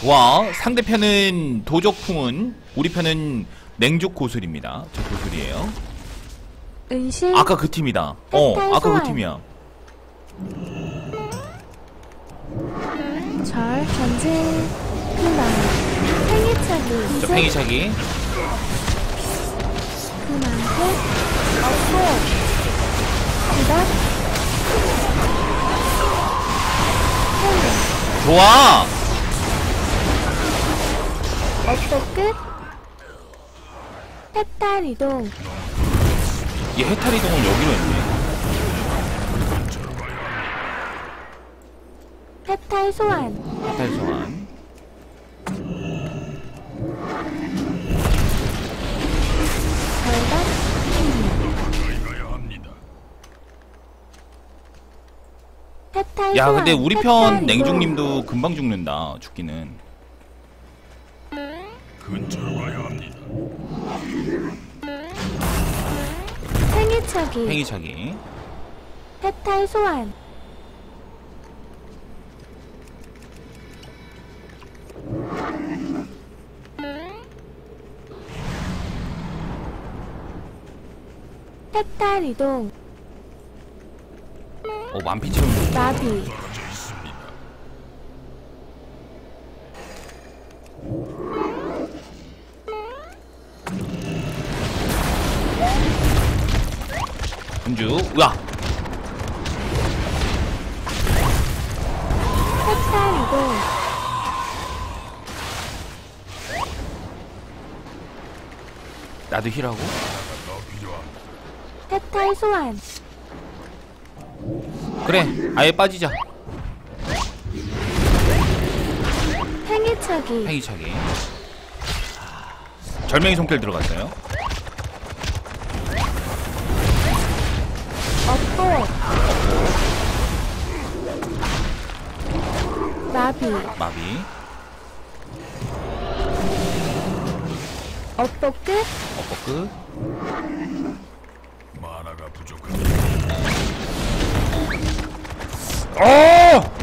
좋아. 상대편은 도적풍은, 우리 편은 냉죽 고술입니다. 저 고술이에요. 은신 아까 그 팀이다. 어, 아까 그 팀이야. 절 전진 그만 팽이차기 저 팽이차기. 그만큼 없고 그닥 팽이 좋아! 업도 끝 해탈 이동 이 해탈 이동을 여기로 했네. 해탈 소환 해탈 소환. 절반 해탈 야, 소환 근데 우리 해탈 편 이동. 냉중님도 금방 죽는다, 죽기는. 근처로 가야 합니다. 팽이차기 팽이차기. 해탈 소환 해탈 이동 어, 만피 채우는 거. 나비 해탈 이동 나도 힐하고. 해탈 소환 그래, 아예 빠지자. 팽이차기 팽이차기. 절명의 손길 들어갔어요. 업보 나비 마비. 업보 끝 어퍼 끝. 만화가 부족합니다. 어!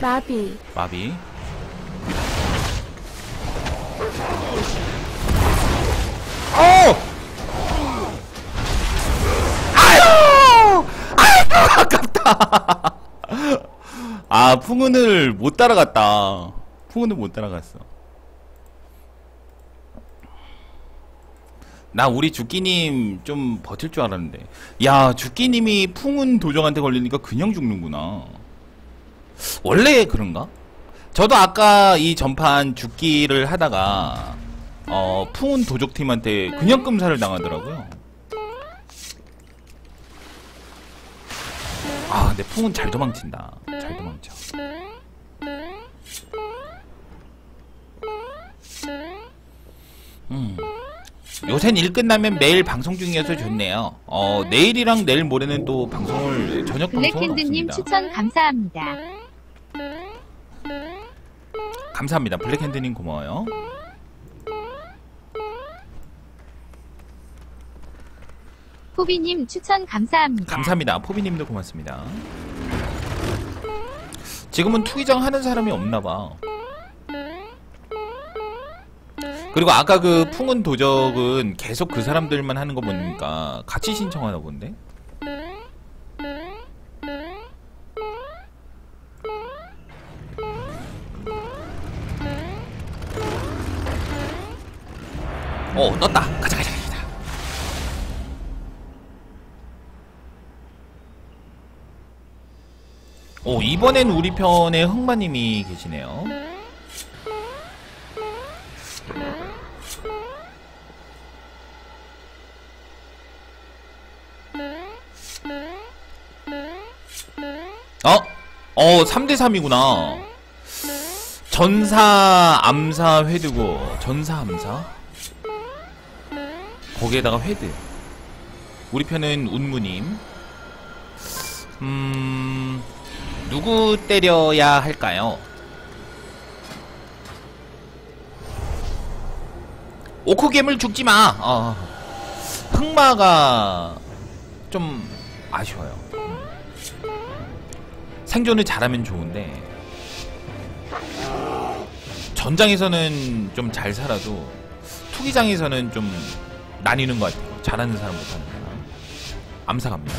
나비 마비. 아, 풍은을 못 따라갔다. 풍은을 못 따라갔어. 나 우리 주끼님 좀 버틸 줄 알았는데. 야, 주끼님이 풍은 도정한테 걸리니까 그냥 죽는구나. 원래 그런가? 저도 아까 이 전판 죽기를 하다가 어 풍운 도적팀한테 그냥 끔사를 당하더라고요. 아 근데 풍운 잘 도망친다. 잘 도망쳐. 음. 요샌 일 끝나면 매일 방송 중이어서 좋네요. 어 내일이랑 내일 모레는 또 방송을 저녁 방송은 블랙핸드님. 추천 감사합니다. 감사합니다. 블랙핸드님 고마워요. 포비님 추천 감사합니다. 감사합니다. 포비님도 고맙습니다. 지금은 투기장 하는 사람이 없나봐. 그리고 아까 그 풍은 도적은 계속 그 사람들만 하는 거 보니까 같이 신청하나 본데? 어, 떴다. 가자, 오, 이번엔 우리 편에 흑마님이 계시네요. 어? 어, 3대3이구나. 전사, 암사, 회드고, 전사, 암사? 거기에다가 회드. 우리 편은 운무님. 음, 누구 때려야 할까요? 오크괴물 죽지 마. 어. 흑마가 좀 아쉬워요. 생존을 잘하면 좋은데 전장에서는 좀 잘 살아도 투기장에서는 좀 나뉘는 것 같아요. 잘하는 사람 못하는 사람. 암사갑니다.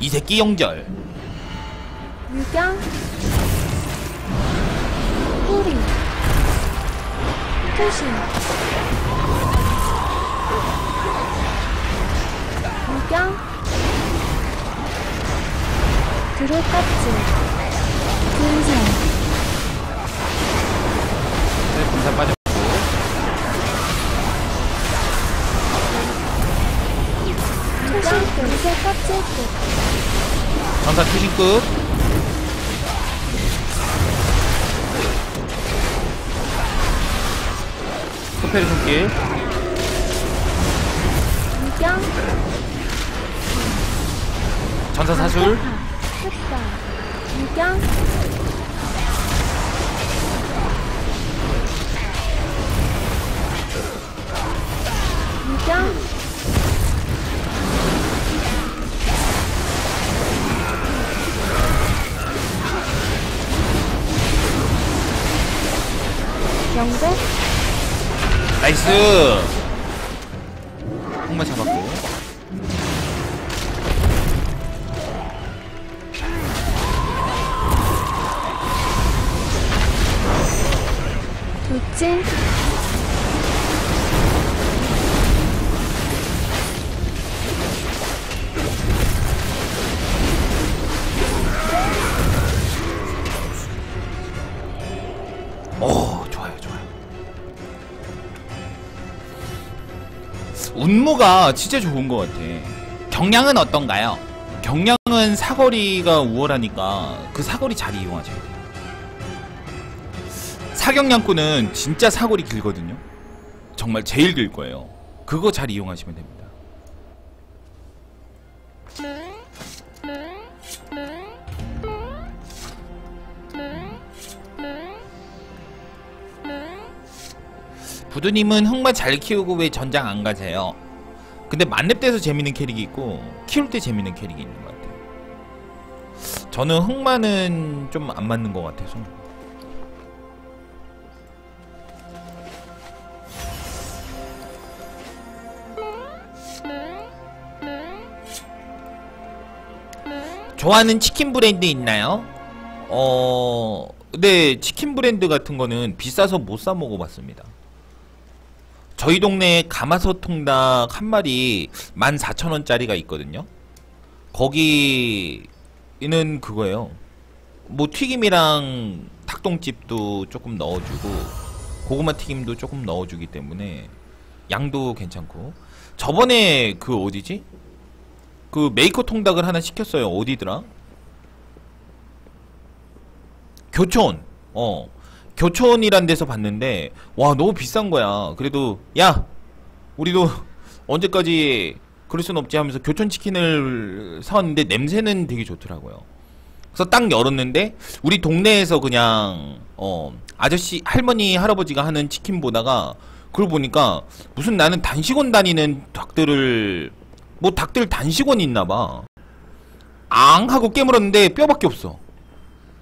이 새끼 영절. 유경? 뿌리. 투신 유경? 드루 껍질 군생. 네, 분산 빠졌고. 투신 금세 껍질끝 전사 투신급. 소페르 손길. 전사 사술. 유경? 영대 나이스. 흑마 잡았고. 돌진 운무가 진짜 좋은 것 같아. 경량은 어떤가요? 경량은 사거리가 우월하니까 그 사거리 잘 돼요. 사경량꾼은 진짜 사거리 길거든요. 정말 제일 길 거예요. 그거 잘 이용하시면 됩니다. 부두님은 흑마 잘 키우고 왜 전장 안 가세요? 근데 만렙 때서 재밌는 캐릭이 있고 키울 때 재밌는 캐릭이 있는 것 같아요. 저는 흑마는 좀 안 맞는 것 같아서. 좋아하는 치킨 브랜드 있나요? 어, 네, 치킨 브랜드 같은 거는 비싸서 못 사 먹어봤습니다. 저희 동네에 가마솥 통닭 한 마리 14,000원짜리가 있거든요. 거기는 그거예요. 뭐 튀김이랑 닭똥집도 조금 넣어주고 고구마 튀김도 조금 넣어주기 때문에 양도 괜찮고 저번에 그 어디지? 그 메이커 통닭을 하나 시켰어요. 어디더라? 교촌. 어. 교촌이란 데서 봤는데 와 너무 비싼 거야. 그래도 야 우리도 언제까지 그럴 순 없지 하면서 교촌 치킨을 사왔는데 냄새는 되게 좋더라고요. 그래서 딱 열었는데 우리 동네에서 그냥 어 아저씨 할머니 할아버지가 하는 치킨 보다가 그걸 보니까 무슨 나는 단식원 다니는 닭들을 뭐 닭들 단식원 있나봐. 앙 하고 깨물었는데 뼈밖에 없어.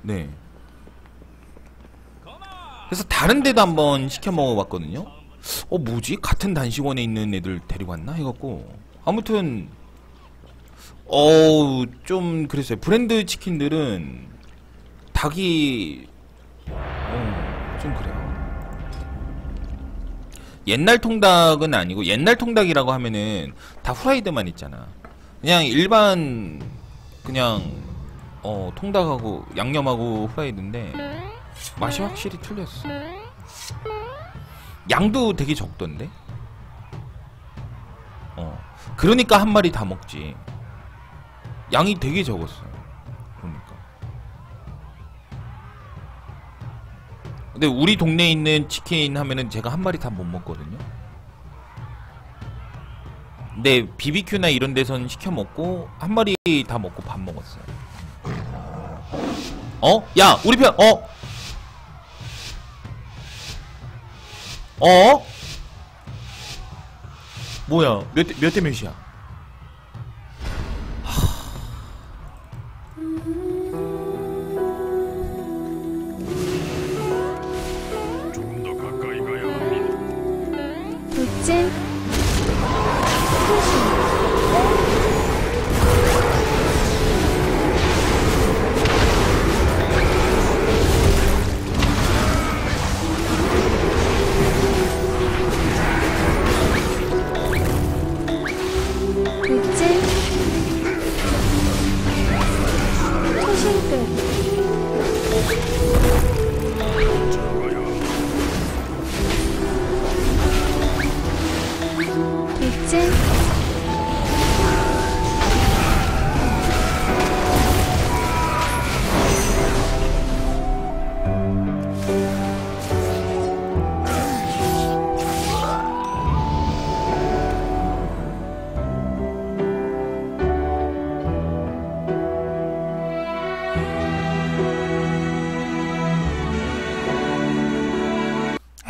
네. 그래서 다른 데도 한번 시켜 먹어봤거든요. 어 뭐지? 같은 단식원에 있는 애들 데리고 왔나 해갖고 아무튼 어우 좀 그랬어요. 브랜드 치킨들은 닭이 어, 좀 그래요. 옛날 통닭은 아니고 옛날 통닭이라고 하면은 다 후라이드만 있잖아. 그냥 일반 그냥 어 통닭하고 양념하고 후라이드인데 맛이 확실히 틀렸어. 양도 되게 적던데. 어. 그러니까 한 마리 다 먹지. 양이 되게 적었어. 그러니까. 근데 우리 동네에 있는 치킨 하면은 제가 한 마리 다 못 먹거든요. 근데 BBQ나 이런 데선 시켜 먹고 한 마리 다 먹고 밥 먹었어요. 어? 야, 우리 편 어? 어? 뭐야? 몇 대, 몇 대 몇이야? 투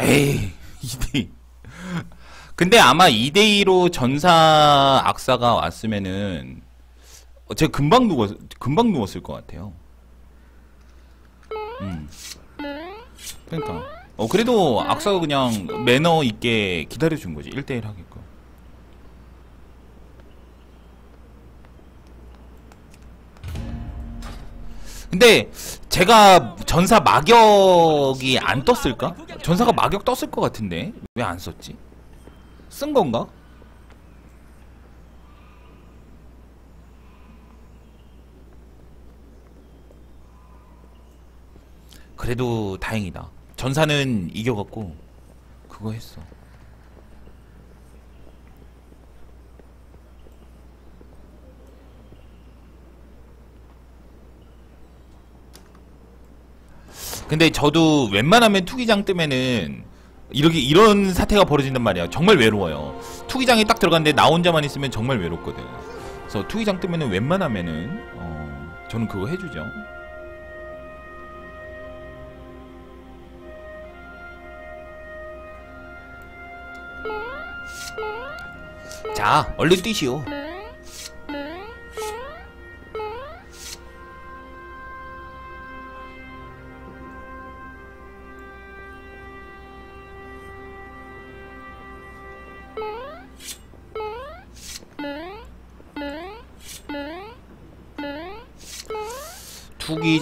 에이 2대2 근데 아마 2대2로 전사 악사가 왔으면은 어, 제가 금방 누웠 금방 누웠을 것 같아요. 음. 그러니까. 어 그래도 악사가 그냥 매너 있게 기다려준 거지. 1대1 하게끔. 근데 제가 전사 마격이 안 떴을까? 전사가 마격 떴을 것 같은데 왜 안 썼지? 쓴 건가? 그래도 다행이다. 전사는 이겨갖고 그거 했어. 근데 저도 웬만하면 투기장 뜨면은 이렇게 이런 사태가 벌어진단 말이야. 정말 외로워요. 투기장에 딱 들어갔는데 나 혼자만 있으면 정말 외롭거든. 그래서 투기장 뜨면은 웬만하면은 어, 저는 그거 해주죠. 자, 얼른 뛰시오.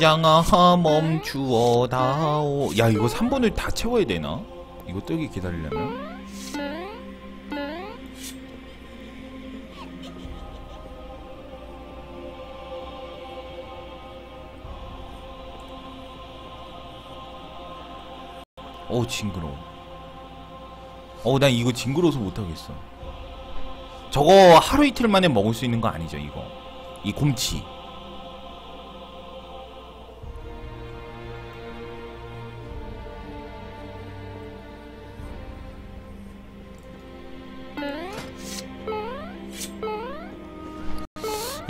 투기장아 멈추어 다오. 야 이거 3번을 다 채워야 되나? 이거 뜨기 기다리려면? 어 징그러워. 어난 이거 징그러워서 못하겠어. 저거 하루 이틀 만에 먹을 수 있는 거 아니죠 이거? 이 곰치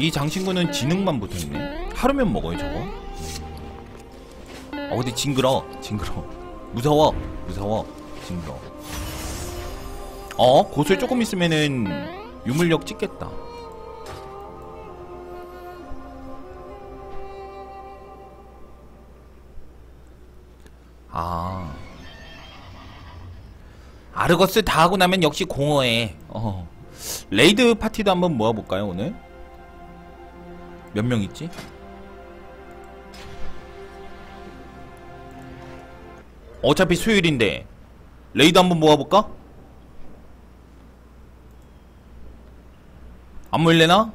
이 장신구는 지능만 붙어있네. 하루면 먹어요 저거? 어 근데 징그러 징그러 무서워. 무서워. 징그러 어? 고술 조금 있으면은 유물력 찍겠다. 아. 아르거스 다 하고 나면 역시 공허해. 어. 레이드 파티도 한번 모아볼까요 오늘 몇 명 있지? 어차피 수요일인데 레이드 한번 모아볼까? 안 모일래나?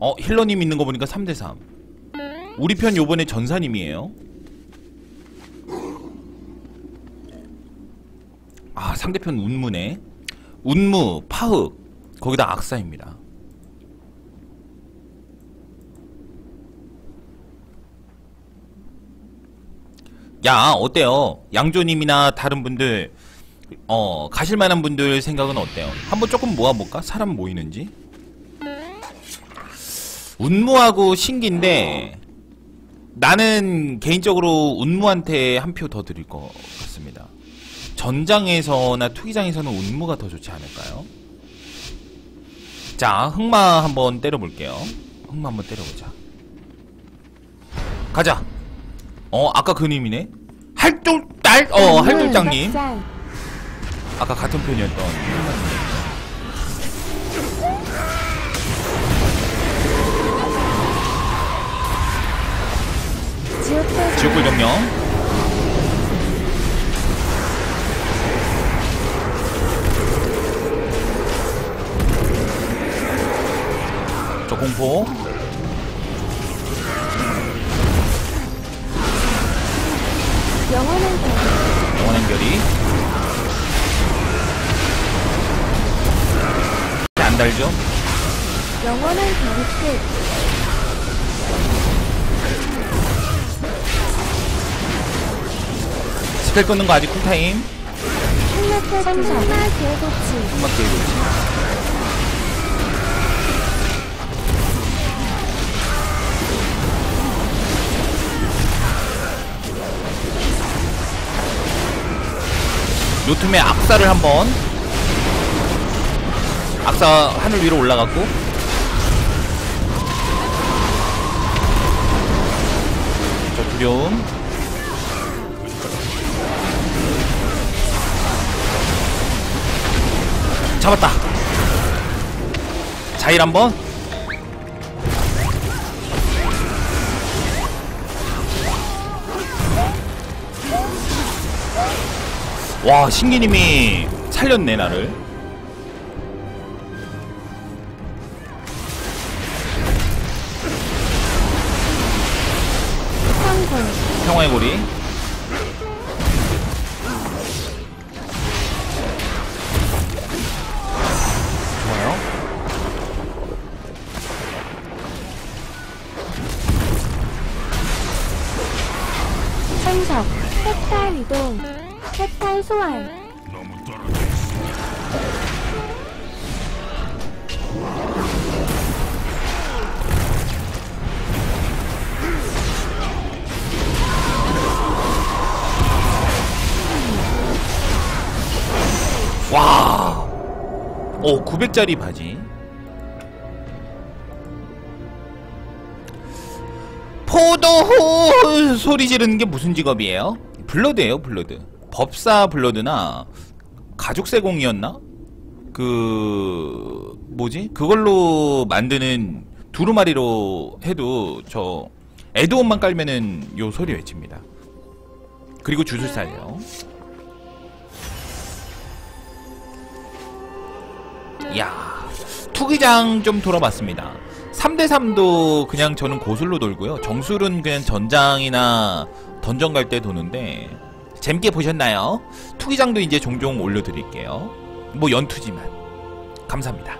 어 힐러님 있는 거 보니까 3대3 우리 편 요번에 전사님이에요 아 상대편 운무네 운무 파흑 거기다 악사입니다 야 어때요? 양조님이나 다른 분들 어 가실만한 분들 생각은 어때요? 한번 조금 모아볼까? 사람 모이는지 운무하고 신기인데 나는 개인적으로 운무한테 한 표 더 드릴 것 같습니다. 전장에서나 투기장에서는 운무가 더 좋지 않을까요? 자, 흑마 한번 때려볼게요. 흑마 한번 때려보자. 가자. 어, 아까 그님이네. 할돌딸, 어, 할돌장님. 쌀 아까 같은 편이었던. 지옥불 정령. 저 공포. 스펠 끊는 거 아직 쿨타임. 한번 깨고 요틈에 악사를 한번. 악사 하늘 위로 올라갔고. 저 두려움 잡았다. 자일 한번. 와 신기님이 살렸네 나를. 평화의 고리 해탈 이동 해탈 소환. 와. 오, 900짜리 바지. 포도호 소리 지르는 게 무슨 직업이에요? 블러드예요, 블러드. 법사 블러드나 가죽세공이었나? 그 뭐지? 그걸로 만드는 두루마리로 해도 저 에드온만 깔면은 요 소리 외칩니다. 그리고 주술사예요. 야 투기장 좀 돌아봤습니다. 3대3도 그냥 저는 고술로 돌고요. 정술은 그냥 전장이나 던전 갈 때 도는데 재밌게 보셨나요? 투기장도 이제 종종 올려드릴게요. 뭐 연투지만 감사합니다.